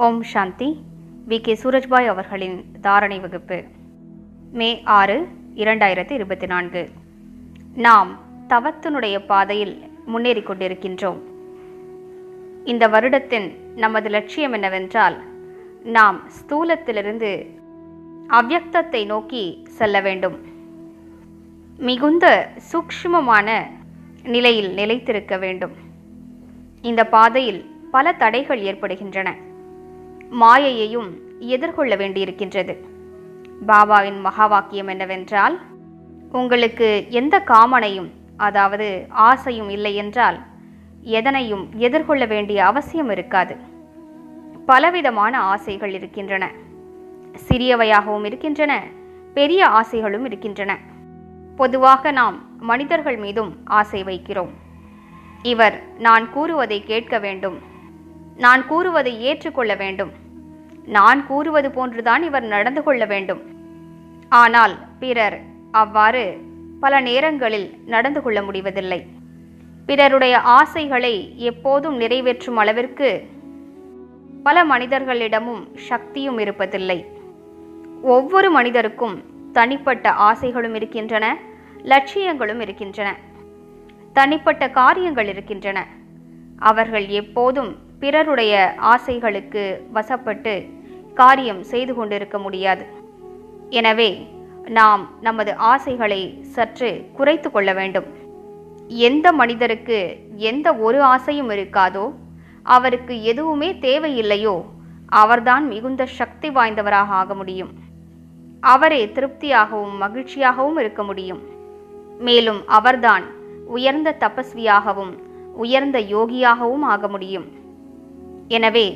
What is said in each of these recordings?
Om Shanti. We. K. Surajbhai அவர்களின் தாரணை வகுப்பு. மே ஆறு இரண்டாயிரத்தி இருபத்தி நான்கு. நாம் தவத்தினுடைய பாதையில் முன்னேறி கொண்டிருக்கின்றோம். இந்த வருடத்தின் நமது லட்சியம் என்னவென்றால் நாம் ஸ்தூலத்திலிருந்து அவ்யக்தத்தை நோக்கி செல்ல வேண்டும். மிகுந்த சூக்ஷ்மமான நிலையில் நிலைத்திருக்க வேண்டும். இந்த பாதையில் பல தடைகள் ஏற்படுகின்றன. மாயையையும் எதிர்கொள்ள வேண்டியிருக்கின்றது. பாபாவின் மகா வாக்கியம் என்னவென்றால் உங்களுக்கு எந்த காமனையும் அதாவது ஆசையும் இல்லை என்றால் எதனையும் எதிர்கொள்ள வேண்டிய அவசியம் இருக்காது. பலவிதமான ஆசைகள் இருக்கின்றன. சிறியவையாகவும் இருக்கின்றன பெரிய ஆசைகளும் இருக்கின்றன. பொதுவாக நாம் மனிதர்கள் மீதும் ஆசை வைக்கிறோம். இவர் நான் கூறுவதை கேட்க வேண்டும் நான் கூறுவதை ஏற்றுக்கொள்ள வேண்டும். நான் கூறுவது போன்றுதான் இவர் நடந்து கொள்ள வேண்டும். ஆனால் பிறர் அவ்வாறு பல நேரங்களில் நடந்து கொள்ள முடிவதில்லை. பிறருடைய ஆசைகளை எப்போதும் நிறைவேற்றும் அளவிற்கு பல மனிதர்களிடமும் சக்தியும் இருப்பதில்லை. ஒவ்வொரு மனிதருக்கும் தனிப்பட்ட ஆசைகளும் இருக்கின்றன லட்சியங்களும் இருக்கின்றன. தனிப்பட்ட காரியங்கள் இருக்கின்றன. அவர்கள் எப்போதும் பிறருடைய ஆசைகளுக்கு வசப்பட்டு காரியம் செய்து கொண்டிருக்க முடியாது. எனவே நாம் நமது ஆசைகளை சற்று குறைத்து கொள்ள வேண்டும். எந்த மனிதருக்கு எந்த ஒரு ஆசையும் இருக்காதோ அவருக்கு எதுவுமே தேவையில்லையோ அவர்தான் மிகுந்த சக்தி வாய்ந்தவராக ஆக முடியும். அவரே திருப்தியாகவும் மகிழ்ச்சியாகவும் இருக்க முடியும். மேலும் அவர்தான் உயர்ந்த தபஸ்வியாகவும் உயர்ந்த யோகியாகவும் ஆக முடியும். எனவே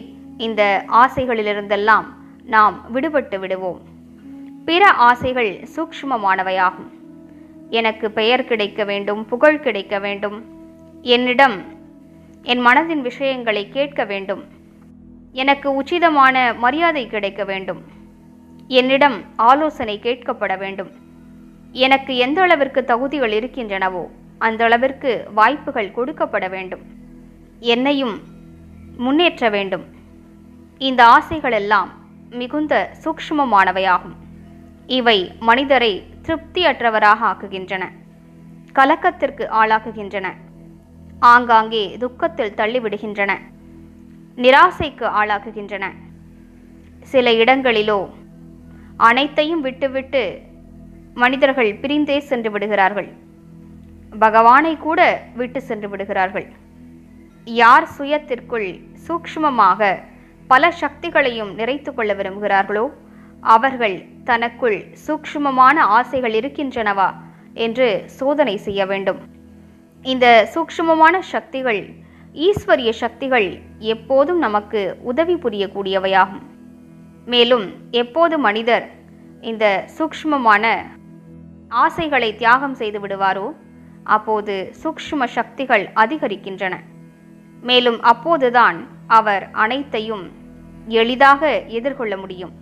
இந்த ஆசைகளிலிருந்தெல்லாம் நாம் விடுபட்டு விடுவோம். பிற ஆசைகள் சூக்ஷ்மமானவையாகும். எனக்கு பெயர் கிடைக்க வேண்டும் புகழ் கிடைக்க வேண்டும். என்னிடம் என் மனதின் விஷயங்களை கேட்க வேண்டும். எனக்கு உச்சிதமான மரியாதை கிடைக்க வேண்டும். என்னிடம் ஆலோசனை கேட்கப்பட வேண்டும். எனக்கு எந்த அளவிற்கு தகுதிகள் இருக்கின்றனவோ அந்த அளவிற்கு வாய்ப்புகள் கொடுக்கப்பட வேண்டும். என்னையும் முன்னேற்ற வேண்டும். இந்த ஆசைகளெல்லாம் மிகுந்த சூக்ஷ்மமானவையாகும். இவை மனிதரை திருப்தியற்றவராக ஆக்குகின்றன. கலக்கத்திற்கு ஆளாக்குகின்றன. ஆங்காங்கே துக்கத்தில் தள்ளிவிடுகின்றன. நிராசைக்கு ஆளாக்குகின்றன. சில இடங்களிலோ அனைத்தையும் விட்டுவிட்டு மனிதர்கள் பிரிந்தே சென்று விடுகிறார்கள். பகவானை கூட விட்டு சென்று விடுகிறார்கள். யார் சுயத்திற்குள் சூக்ஷ்மமாக பல சக்திகளையும் நிறைத்து கொள்ள விரும்புகிறார்களோ அவர்கள் தனக்குள் சூக்ஷ்மமான ஆசைகள் இருக்கின்றனவா என்று சோதனை செய்ய வேண்டும். இந்த சூக்ஷ்மமான சக்திகள் ஈஸ்வரிய சக்திகள் எப்போதும் நமக்கு உதவி புரியக்கூடியவையாகும். மேலும் எப்போது மனிதர் இந்த சூக்ஷ்மமான ஆசைகளை தியாகம் செய்து விடுவாரோ அப்போது சூக்ஷ்ம சக்திகள் அதிகரிக்கின்றன. மேலும் அப்போதுதான் அவர் அனைத்தையும் எளிதாக எதிர்கொள்ள முடியும்.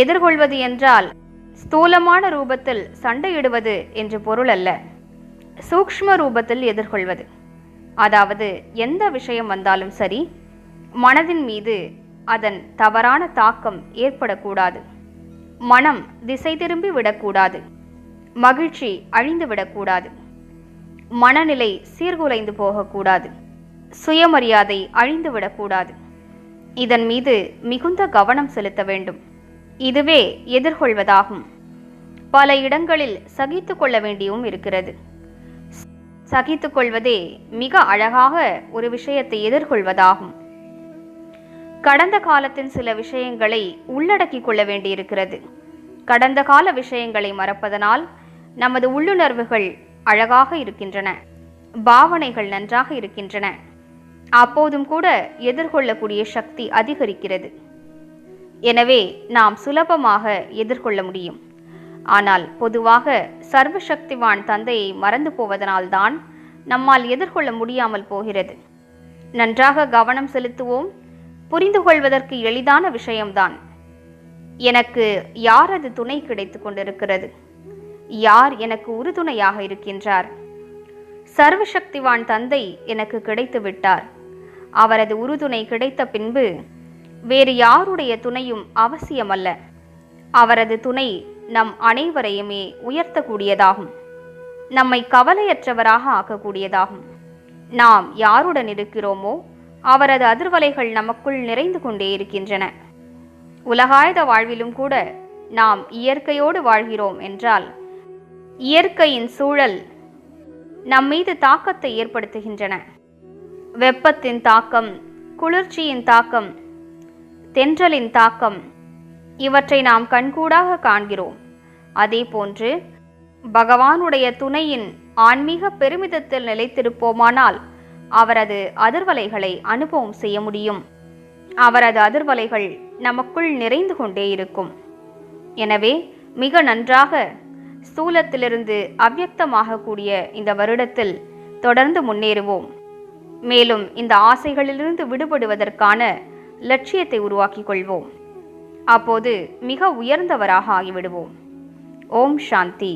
எதிர்கொள்வது என்றால் ஸ்தூலமான ரூபத்தில் சண்டையிடுவது என்று பொருள் அல்ல. சூக்ஷ்ம ரூபத்தில் எதிர்கொள்வது. அதாவது எந்த விஷயம் வந்தாலும் சரி மனதின் மீது அதன் தவறான தாக்கம் ஏற்படக்கூடாது. மனம் திசை திரும்பி விடக்கூடாது. மகிழ்ச்சி அழிந்து விடக்கூடாது. மனநிலை சீர்குலைந்து போகக்கூடாது. சுயமரியாதை அழிந்து விடக்கூடாது இதன் மீது மிகுந்த கவனம் செலுத்த வேண்டும். இதுவே எதிர்கொள்வதாகும். பல இடங்களில் சகித்து கொள்ள வேண்டியும் இருக்கிறது. சகித்து கொள்வதே மிக அழகாக ஒரு விஷயத்தை எதிர்கொள்வதாகும். கடந்த காலத்தின் சில விஷயங்களை உள்ளடக்கிக் கொள்ள வேண்டியிருக்கிறது. கடந்த கால விஷயங்களை மறப்பதனால் நமது உள்ளுணர்வுகள் அழகாக இருக்கின்றன. பாவனைகள் நன்றாக இருக்கின்றன. அப்போதும் கூட எதிர்கொள்ளக்கூடிய சக்தி அதிகரிக்கிறது. எனவே நாம் சுலபமாக எதிர்கொள்ள முடியும். ஆனால் பொதுவாக சர்வசக்திவான் தந்தையை மறந்து போவதனால்தான் நம்மால் எதிர்கொள்ள முடியாமல் போகிறது. நன்றாக கவனம் செலுத்துவோம். புரிந்து கொள்வதற்கு எளிதான விஷயம்தான். எனக்கு யாரது துணை கிடைத்து கொண்டிருக்கிறது? யார் எனக்கு உறுதுணையாக இருக்கின்றார்? சர்வசக்திவான் தந்தை எனக்கு கிடைத்து விட்டார். அவரது உறுதுணை கிடைத்த பின்பு வேறு யாருடைய துணையும் அவசியமல்ல. அவரது துணை நம் அனைவரையுமே உயர்த்தக்கூடியதாகும். நம்மை கவலையற்றவராக ஆக்கக்கூடியதாகும். நாம் யாருடன் இருக்கிறோமோ அவரது அதிர்வலைகள் நமக்குள் நிறைந்து கொண்டே இருக்கின்றன. உலகாயுத வாழ்விலும் கூட நாம் இயற்கையோடு வாழ்கிறோம் என்றால் இயற்கையின் சூழல் நம் மீது தாக்கத்தை ஏற்படுத்துகின்றன. வெப்பத்தின் தாக்கம் குளிர்ச்சியின் தாக்கம் தென்றலின் தாக்கம் இவற்றை நாம் கண்கூடாக காண்கிறோம். அதே போன்று பகவானுடைய துணையின் ஆன்மீக பெருமிதத்தில் நிலைத்திருப்போமானால் அவரது அதிர்வலைகளை அனுபவம் செய்ய முடியும். அவரது அதிர்வலைகள் நமக்குள் நிறைந்து கொண்டே இருக்கும். எனவே மிக நன்றாக ஸ்தூலத்திலிருந்து அவ்யக்தமாகக்கூடிய இந்த வருடத்தில் தொடர்ந்து முன்னேறுவோம். மேலும் இந்த ஆசைகளிலிருந்து விடுபடுவதற்கான லட்சியத்தை உருவாக்கிக் கொள்வோம். அப்போது மிக உயர்ந்தவராக ஆகிவிடுவோம். ஓம் சாந்தி.